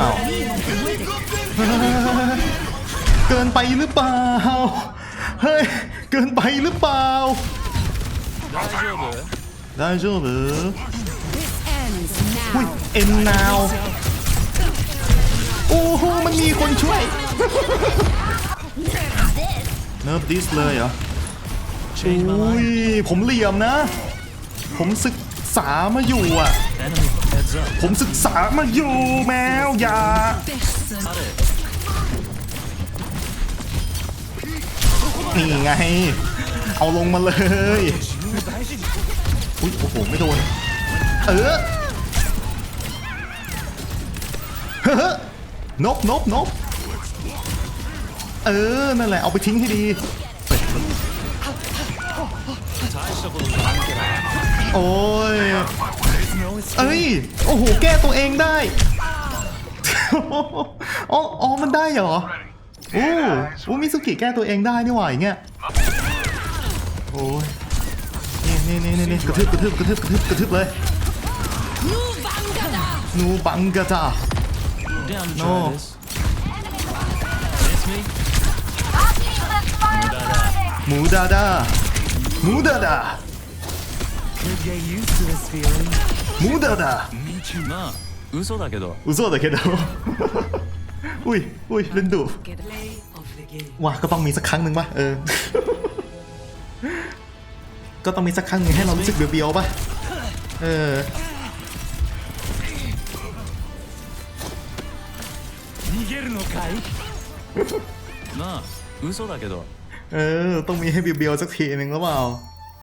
เอาเกินไปหรือเปล่า เฮ้ย เกินไปหรือเปล่า ได้เจ้าหรืออุ้ยเอ็นนาว โอ้โห มันมีคนช่วย เนิร์ฟดิสเลยเหรออุ้ย ผมเหลี่ยมนะ ผมศึกษามาอยู่อะ ผมศึกษามาอยู่แมวย่านี่ไง เอาลงมาเลยอุ้ยโอ้โห ไม่โดน เออเฮ้อนบนบนบเออ นั่นแหละ เอาไปทิ้งที่ดี โอ้ย เอ้ย โอ้โห แก้ตัวเองได้ อ๋ออ๋อมันได้เหรอ โอ้โอ้มิสุกิแก้ตัวเองได้นี่หว่าอย่างเงี้ย โอ้ยนี่นี่นี่นี่กระทืบกระทืบกระทืบกระทืบกระทืบเลย Muvangada. นูบังกะจ้า Down to No. try this Miss me หมูดาดาหมูดาดา Could get used to this feeling. หมูดาดา まあ嘘だけど嘘だけど อุ้ยอุ้ยเล่นดุ Get play of the game. ว่ะก็ต้องมีสักครั้งหนึ่งป่ะ เออ ก็ต้องมีสักครั้งหนึ่งให้เรารู้สึกเบียวๆป่ะ เออ 逃げるのかいまあ嘘だけど เออ ต้องมีให้เบียวๆสักทีหนึ่งหรือเปล่า